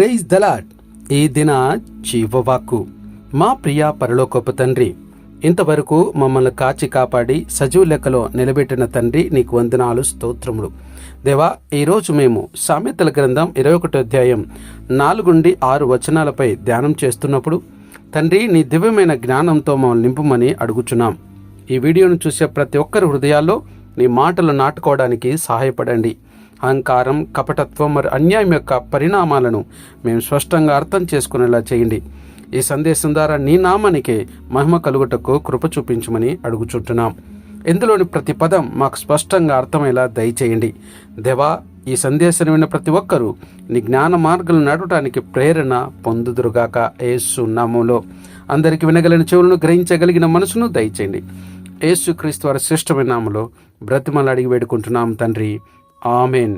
Praise the Lord ఈ దిన జీవవాక్కు. మా ప్రియ పరలోకపు తండ్రి ఇంతవరకు మమ్మల్ని కాచి కాపాడి సజీవ లెక్కలో నిలబెట్టిన తండ్రి నీకు వందనాలు స్తోత్రములు. దేవా ఈరోజు మేము సామెతల గ్రంథం ఇరవై ఒకటో అధ్యాయం నాలుగుండి ఆరు వచనాలపై ధ్యానం చేస్తున్నప్పుడు తండ్రి నీ దివ్యమైన జ్ఞానంతో మమ్మల్ని నింపుమని అడుగుచున్నాం. ఈ వీడియోను చూసే ప్రతి ఒక్కరి హృదయాల్లో నీ మాటలు నాటుకోవడానికి సహాయపడండి. అహంకారం కపటత్వం మరియు అన్యాయం యొక్క పరిణామాలను మేము స్పష్టంగా అర్థం చేసుకునేలా చేయండి. ఈ సందేశం ద్వారా నీ నామానికే మహిమ కలుగుటకు కృప చూపించమని అడుగుచుంటున్నాం. ఇందులోని ప్రతి పదం మాకు స్పష్టంగా అర్థమయ్యేలా దయచేయండి. దేవా ఈ సందేశాన్ని విన్న ప్రతి ఒక్కరూ నీ జ్ఞాన మార్గాలు నడవటానికి ప్రేరణ పొందుదురుగాక. ఏసు నామంలో అందరికి వినగలిగిన చెవులను గ్రహించగలిగిన మనసును దయచేయండి. ఏసు క్రీస్తు వారి శ్రేష్టమైన నామలో బ్రతిమలు అడిగి వేడుకుంటున్నాం తండ్రి. ఆమెన్.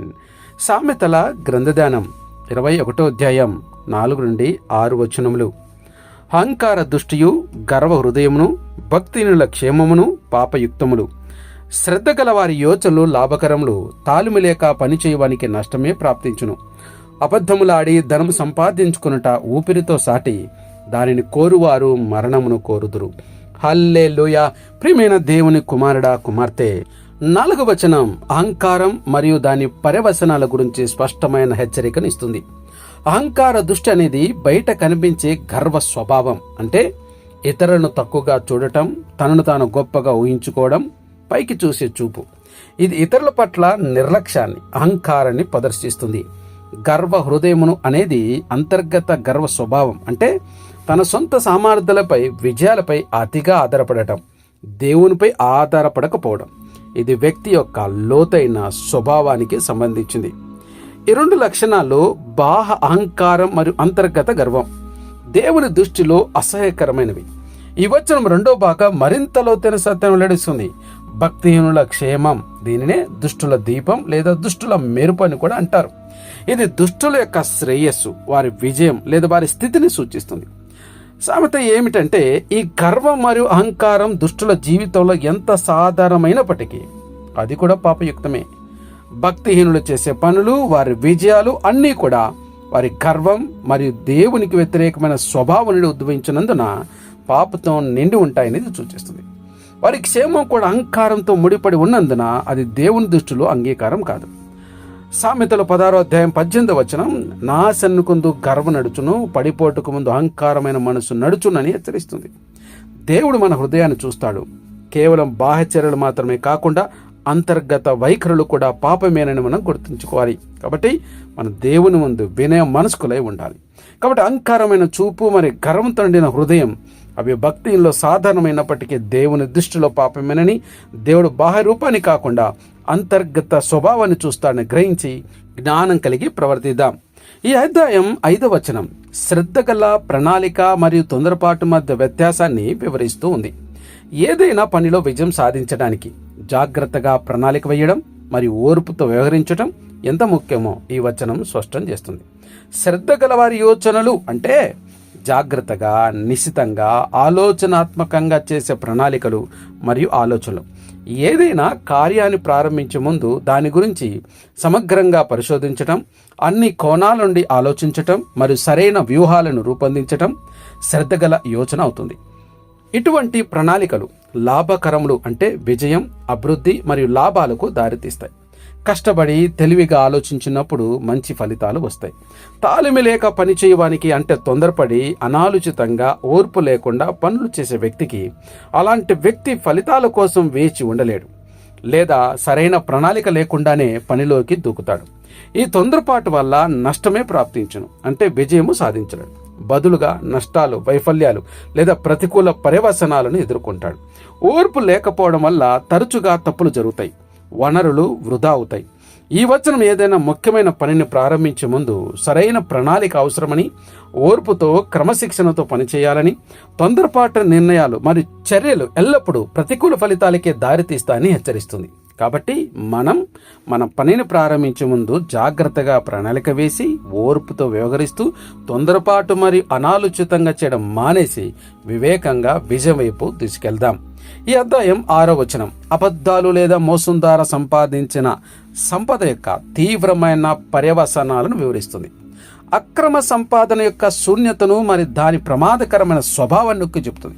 సామెతల గ్రంథదానం ఇరవై ఒకటో అధ్యాయం నాలుగు నుండి ఆరు వచనములు. అహంకార దృష్టియు గర్వ హృదయమును భక్తినుల క్షేమమును పాపయుక్తములు. శ్రద్ధ గల వారి యోచనలు లాభకరములు తాలిమి లేక పనిచేయవానికి నష్టమే ప్రాప్తించును. అబద్ధములాడి ధనము సంపాదించుకునుట ఊపిరితో సాటి దానిని కోరువారు మరణమును కోరుదురు. హల్లే ప్రియమైన దేవుని కుమారుడా కుమార్తె నాలుగు వచనం అహంకారం మరియు దాని పర్యవసనాల గురించి స్పష్టమైన హెచ్చరికనిస్తుంది అహంకార దృష్టి అనేది బయట కనిపించే గర్వ స్వభావం. అంటే ఇతరులను తక్కువగా చూడటం తనను తాను గొప్పగా ఊహించుకోవడం పైకి చూసే చూపు. ఇది ఇతరుల పట్ల నిర్లక్ష్యాన్ని అహంకారాన్ని ప్రదర్శిస్తుంది. గర్వ హృదయమును అనేది అంతర్గత గర్వ స్వభావం. అంటే తన సొంత సామర్థ్యాలపై విజయాలపై అతిగా ఆధారపడటం దేవునిపై ఆధారపడకపోవడం. ఇది వ్యక్తి యొక్క లోతైన స్వభావానికి సంబంధించింది. ఈ రెండు లక్షణాలు బాహ అహంకారం మరియు అంతర్గత గర్వం. దేవుని దృష్టిలో అసహ్యకరమైనవి. ఈ వచనం రెండో భాగం మరింత లోతైన సత్యం వెల్లడిస్తుంది. భక్తిహీనుల క్షేమం దీనినే దుష్టుల దీపం లేదా దుష్టుల మెరుపు అని కూడా అంటారు. ఇది దుష్టుల యొక్క శ్రేయస్సు వారి విజయం లేదా వారి స్థితిని సూచిస్తుంది. సామెత ఏమిటంటే ఈ గర్వం మరియు అహంకారం దుష్టుల జీవితంలో ఎంత సాధారణమైనప్పటికీ అది కూడా పాపయుక్తమే. భక్తిహీనులు చేసే పనులు వారి విజయాలు అన్నీ కూడా వారి గర్వం మరియు దేవునికి వ్యతిరేకమైన స్వభావం నుండి ఉద్భవించినందున పాపతో నిండి ఉంటాయనేది సూచిస్తుంది. వారి క్షేమం కూడా అహంకారంతో ముడిపడి ఉన్నందున అది దేవుని దృష్టిలో అంగీకారం కాదు. సామెతలు పదారో అధ్యాయం పద్దెనిమిది వచనం నాశనుకుందు గర్వ నడుచును పడిపోటుకు ముందు అహంకారమైన మనసు నడుచునని హెచ్చరిస్తుంది. దేవుడు మన హృదయాన్ని చూస్తాడు. కేవలం బాహ్యచర్యలు మాత్రమే కాకుండా అంతర్గత వైఖరులు కూడా పాపమేనని మనం గుర్తుంచుకోవాలి. కాబట్టి మన దేవుని ముందు వినయ మనస్కులై ఉండాలి. కాబట్టి అహంకారమైన చూపు మరి గర్వంతో నిండిన హృదయం అవి భక్తిలో సాధారణమైనప్పటికీ దేవుని దృష్టిలో పాపమేనని దేవుడు బాహ్య రూపాన్ని కాకుండా అంతర్గత స్వభావాన్ని చూస్తాడని గ్రహించి జ్ఞానం కలిగి ప్రవర్తిద్దాం. ఈ అధ్యాయం ఐదవ వచనం. శ్రద్ధ గల ప్రణాళిక మరియు తొందరపాటు మధ్య వ్యత్యాసాన్ని వివరిస్తూ ఉంది. ఏదైనా పనిలో విజయం సాధించడానికి జాగ్రత్తగా ప్రణాళిక వేయడం మరియు ఓర్పుతో వ్యవహరించడం ఎంత ముఖ్యమో ఈ వచనం స్పష్టం చేస్తుంది. శ్రద్ధ గలవారి యోచనలు అంటే జాగ్రత్తగా నిశితంగా ఆలోచనాత్మకంగా చేసే ప్రణాళికలు మరియు ఆలోచనలు. ఏదైనా కార్యాన్ని ప్రారంభించే ముందు దాని గురించి సమగ్రంగా పరిశోధించటం అన్ని కోణాల నుండి ఆలోచించటం మరియు సరైన వ్యూహాలను రూపొందించటం శ్రద్ధగల యోచన అవుతుంది. ఇటువంటి ప్రణాళికలు లాభకరములు అంటే విజయం అభివృద్ధి మరియు లాభాలకు దారితీస్తాయి. కష్టపడి తెలివిగా ఆలోచించినప్పుడు మంచి ఫలితాలు వస్తాయి. తాలిమి లేక పని చేయవానికి అంటే తొందరపడి అనాలోచితంగా ఓర్పు లేకుండా పనులు చేసే వ్యక్తికి అలాంటి వ్యక్తి ఫలితాల కోసం వేచి ఉండలేడు. లేదా సరైన ప్రణాళిక లేకుండానే పనిలోకి దూకుతాడు. ఈ తొందరపాటు వల్ల నష్టమే ప్రాప్తించను. అంటే విజయము సాధించలేడు. బదులుగా నష్టాలు వైఫల్యాలు లేదా ప్రతికూల పర్యవసనాలను ఎదుర్కొంటాడు. ఓర్పు లేకపోవడం వల్ల తరచుగా తప్పులు జరుగుతాయి. వనరులు వృధా అవుతాయి. ఈ వచనం ఏదైనా ముఖ్యమైన పనిని ప్రారంభించే ముందు సరైన ప్రణాళిక అవసరమని ఓర్పుతో క్రమశిక్షణతో పనిచేయాలని తొందరపాటు నిర్ణయాలు మరియు చర్యలు ఎల్లప్పుడూ ప్రతికూల ఫలితాలకే దారితీస్తాయని హెచ్చరిస్తుంది. కాబట్టి మనం మన పనిని ప్రారంభించే ముందు జాగ్రత్తగా ప్రణాళిక వేసి ఓర్పుతో వ్యవహరిస్తూ తొందరపాటు మరియు అనాలోచితంగా చేయడం మానేసి వివేకంగా విజయం వైపు తీసుకెళ్దాం ఈ అధ్యాయం ఆరో వచనం. అబద్ధాలు లేదా మోసం ద్వారా సంపాదించిన సంపద యొక్క తీవ్రమైన పర్యవసనాలను వివరిస్తుంది. అక్రమ సంపాదన యొక్క శూన్యతను మరి దాని ప్రమాదకరమైన స్వభావాన్ని నొక్కి చెబుతుంది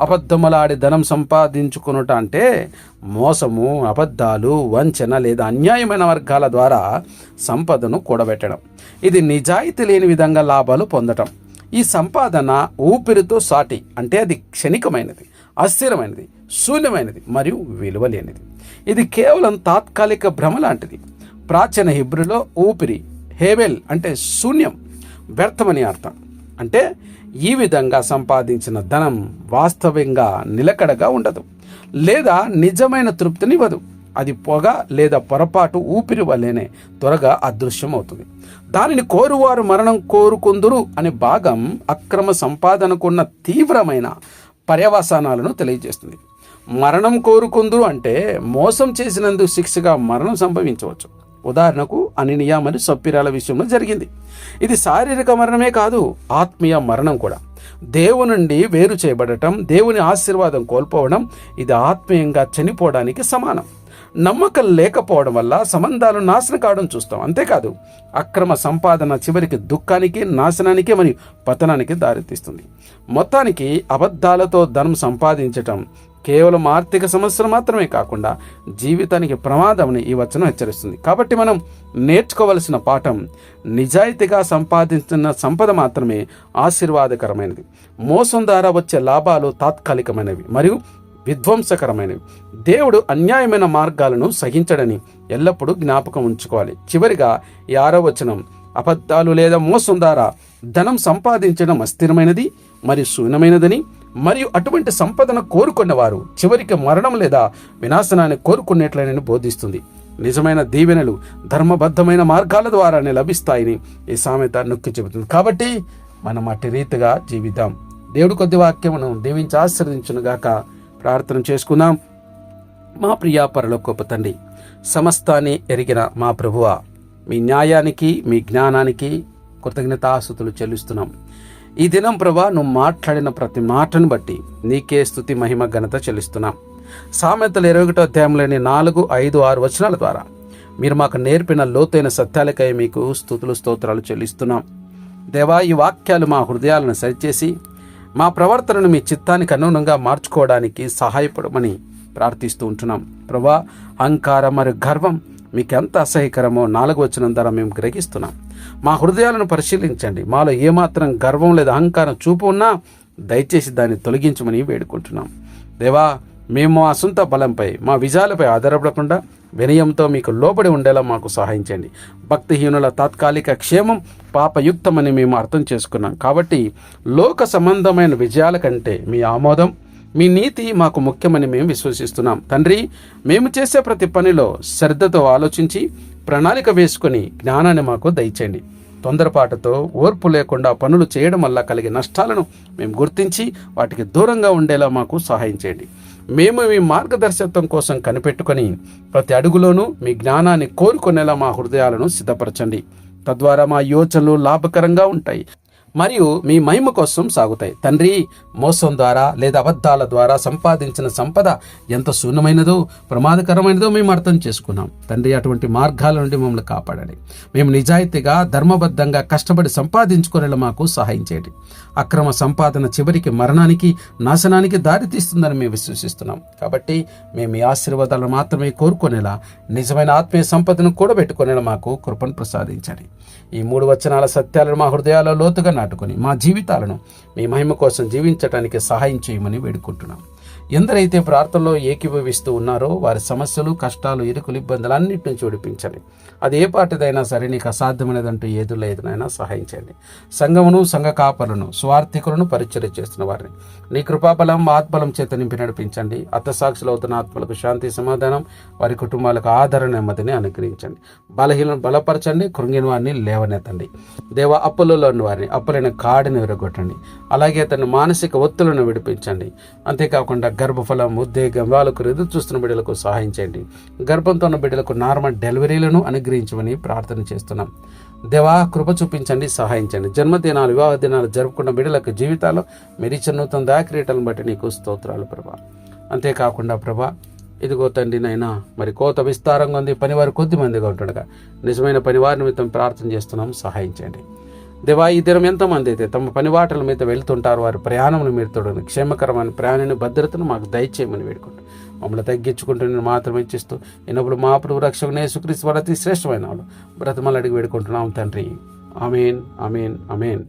అబద్ధములాడి ధనం సంపాదించుకునుట అంటే మోసము అబద్ధాలు వంచన లేదా అన్యాయమైన వర్గాల ద్వారా సంపదను కూడబెట్టడం. ఇది నిజాయితీ లేని విధంగా లాభాలు పొందటం. ఈ సంపాదన ఊపిరితో సాటి అంటే అది క్షణికమైనది అస్థిరమైనది శూన్యమైనది మరియు విలువలేనిది ఇది కేవలం తాత్కాలిక భ్రమ లాంటిది. ప్రాచీన హిబ్రులో ఊపిరి హేవెల్ అంటే శూన్యం వ్యర్థమని అర్థం. అంటే ఈ విధంగా సంపాదించిన ధనం వాస్తవంగా నిలకడగా ఉండదు లేదా నిజమైన తృప్తినివ్వదు. అది పొగ లేదా పొరపాటు ఊపిరి వల్లనే త్వరగా అదృశ్యం అవుతుంది దానిని కోరువారు మరణం కోరుకుందురు అనే భాగం అక్రమ సంపాదనకున్న తీవ్రమైన పర్యవసానాలను తెలియజేస్తుంది. మరణం కోరుకుందురు అంటే మోసం చేసినందుకు శిక్షగా మరణం సంభవించవచ్చు. ఉదాహరణకు అనినియా మరియు సప్పిరాల విషయంలో జరిగింది. ఇది శారీరక మరణమే కాదు ఆత్మీయ మరణం కూడా. దేవుని నుండి వేరు చేయబడటం దేవుని ఆశీర్వాదం కోల్పోవడం ఇది ఆత్మీయంగా చనిపోవడానికి సమానం. నమ్మకం లేకపోవడం వల్ల సంబంధాలు నాశనం కావడం చూస్తాం. అంతేకాదు అక్రమ సంపాదన చివరికి దుఃఖానికి నాశనానికి మరియు పతనానికి దారితీస్తుంది. మొత్తానికి అబద్ధాలతో ధనం సంపాదించటం కేవలం ఆర్థిక సమస్యలు మాత్రమే కాకుండా జీవితానికి ప్రమాదమని ఈ వచనం హెచ్చరిస్తుంది. కాబట్టి మనం నేర్చుకోవలసిన పాఠం నిజాయితీగా సంపాదించిన సంపద మాత్రమే ఆశీర్వాదకరమైనది. మోసం ద్వారా వచ్చే లాభాలు తాత్కాలికమైనవి మరియు విధ్వంసకరమైనవి. దేవుడు అన్యాయమైన మార్గాలను సహించడని ఎల్లప్పుడూ జ్ఞాపకం ఉంచుకోవాలి. చివరిగా ఈ ఆరో వచనం అబద్ధాలు లేదా మోసం ద్వారా ధనం సంపాదించడం అస్థిరమైనది మరియు శూన్యమైనదని మరియు అటువంటి సంపదను కోరుకున్నవారు చివరికి మరణం లేదా వినాశనాన్ని కోరుకునేట్లనని బోధిస్తుంది. నిజమైన దీవెనలు ధర్మబద్ధమైన మార్గాల ద్వారానే లభిస్తాయని ఈ సామెత నొక్కి చెబుతుంది. కాబట్టి మనం అట్టి రీతిగా జీవిద్దాం. దేవుడు కొద్ది వాక్యమును దీవించి ఆశ్రదించునుగాక ప్రార్థన చేసుకుందాం. మా ప్రియా పరలోకొప్ప తండ్రి సమస్తాన్ని ఎరిగిన మా ప్రభువ మీ న్యాయానికి మీ జ్ఞానానికి కృతజ్ఞతాసుతులు చెల్లిస్తున్నాం. ఈ దినం ప్రభా నువ్వు మాట్లాడిన ప్రతి మాటను బట్టి నీకే స్థుతి మహిమ ఘనత చెల్లిస్తున్నాం. సామెతలు ఇరవై ఒకటో అధ్యాయంలోని నాలుగు ఐదు ఆరు వచనాల ద్వారా మీరు మాకు నేర్పిన లోతైన సత్యాలకై మీకు స్థుతులు స్తోత్రాలు చెల్లిస్తున్నాం. దేవా ఈ వాక్యాలు మా హృదయాలను సరిచేసి మా ప్రవర్తనను మీ చిత్తానికి అనుగుణంగా మార్చుకోవడానికి సహాయపడమని ప్రార్థిస్తూ ఉంటున్నాం. ప్రభా అహంకారం మరియు గర్వం మీకు ఎంత అసహ్యకరమో నాలుగు వచనం ద్వారా మేము గ్రహిస్తున్నాం. మా హృదయాలను పరిశీలించండి. మాలో ఏమాత్రం గర్వం లేదా అహంకారం చూపు ఉన్నా దయచేసి దాన్ని తొలగించమని వేడుకుంటున్నాం. దేవా మేము మా సొంత బలంపై మా విజయాలపై ఆధారపడకుండా వినయంతో మీకు లోబడి ఉండేలా మాకు సహాయించండి. భక్తిహీనుల తాత్కాలిక క్షేమం పాపయుక్తమని మేము అర్థం చేసుకున్నాం. కాబట్టి లోక సంబంధమైన విజయాల కంటే మీ ఆమోదం మీ నీతి మాకు ముఖ్యమని మేము విశ్వసిస్తున్నాం. తండ్రి మేము చేసే ప్రతి పనిలో శ్రద్ధతో ఆలోచించి ప్రణాళిక వేసుకుని జ్ఞానాన్ని మాకు దయచేయండి. తొందరపాటుతో ఓర్పు లేకుండా పనులు చేయడం వల్ల కలిగే నష్టాలను మేము గుర్తించి వాటికి దూరంగా ఉండేలా మాకు సహాయం చేయండి. మేము మీ మార్గదర్శకత్వం కోసం కనిపెట్టుకొని ప్రతి అడుగులోనూ మీ జ్ఞానాన్ని కోరుకునేలా మా హృదయాలను సిద్ధపరచండి. తద్వారా మా యోచనలు లాభకరంగా ఉంటాయి. మరియు మీ మహిమ కోసం సాగుతాయి. తండ్రి మోసం ద్వారా లేదా అబద్ధాల ద్వారా సంపాదించిన సంపద ఎంత శూన్యమైనదో ప్రమాదకరమైనదో మేము అర్థం చేసుకున్నాం. తండ్రి అటువంటి మార్గాల నుండి మమ్మల్ని కాపాడండి. మేము నిజాయితీగా ధర్మబద్ధంగా కష్టపడి సంపాదించుకునేలా మాకు సహాయం చేయండి. అక్రమ సంపాదన చివరికి మరణానికి నాశనానికి దారితీస్తుందని మేము విశ్వసిస్తున్నాం. కాబట్టి మేము ఈ ఆశీర్వాదాలను మాత్రమే కోరుకునేలా నిజమైన ఆత్మీయ సంపదను కూడబెట్టుకునేలా మాకు కృపను ప్రసాదించండి. ఈ మూడు వచనాల సత్యాలను మా హృదయాల్లో లోతుగా నాటుకొని మా జీవితాలను మీ మహిమ కోసం జీవించడానికి సహాయం చేయమని వేడుకుంటున్నాం. ఎందరైతే ప్రార్థనలో ఏకీభవిస్తూ ఉన్నారో వారి సమస్యలు కష్టాలు ఇరుకులు ఇబ్బందులు అన్నింటిని చూడిపించండి. అది ఏ పాటిదైనా సరే నీకు అసాధ్యమైనదంటూ ఏదో లేదనైనా సహాయం చేయండి. సంఘమును సంఘ కాపలను స్వార్థికులను పరిచయం చేస్తున్న వారిని. నీ కృపాబలం ఆత్మలం చేత నింపి నడిపించండి. అర్థసాక్షులు అవుతున్న ఆత్మలకు శాంతి సమాధానం వారి కుటుంబాలకు ఆదరణ నెమ్మదిని అనుగ్రహించండి. బలహీన బలపరచండి కృంగిన వారిని లేవనెత్తండి. దేవ అప్పులలోని వారిని అప్పులైన కాడిని విరగొట్టండి. అలాగే అతని మానసిక ఒత్తులను విడిపించండి. అంతేకాకుండా గర్భఫలం ఉద్వేగం వాళ్ళకు ఎదురు చూస్తున్న బిడ్డలకు సహాయం చేయండి. గర్భంతో ఉన్న బిడ్డలకు నార్మల్ డెలివరీలను అనుగ్రహించమని ప్రార్థన చేస్తున్నాం. దేవా కృప చూపించండి సహాయించండి జన్మదినాలు వివాహ దినాలు జరుపుకున్న బిడ్డలకు జీవితాలు మెరిచిన ఇచ్చిన నూతన దాక్రియటలను బట్టి నీకు స్తోత్రాలు ప్రభా. అంతేకాకుండా ప్రభా ఇదిగో తండ్రి నైనా మరి కోత విస్తారంగా ఉంది పనివారు కొద్ది మందిగా ఉంటుండగా. నిజమైన పనివారి నిమిత్తం ప్రార్థన చేస్తున్నాం సహాయం చేయండి. దేవా ఈ దినం ఎంతమంది అయితే తమ పనివాటల మీద వెళ్తుంటారు వారి ప్రయాణమును మీరు తోడని క్షేమకరమైన ప్రయాణాన్ని భద్రతను మాకు దయచేయమని వేడుకుంటాం మమ్మల్ని తగ్గించుకుంటూ నేను మాత్రమే ఇచ్చిస్తూ ఎన్నప్పుడు మా ప్రభు రక్షకునే సుక్రీస్తు వారు అతి శ్రేష్టమైన వాళ్ళు. బ్రతమలు అడిగి వేడుకుంటున్నాం తండ్రి. అమేన్ అమేన్ అమేన్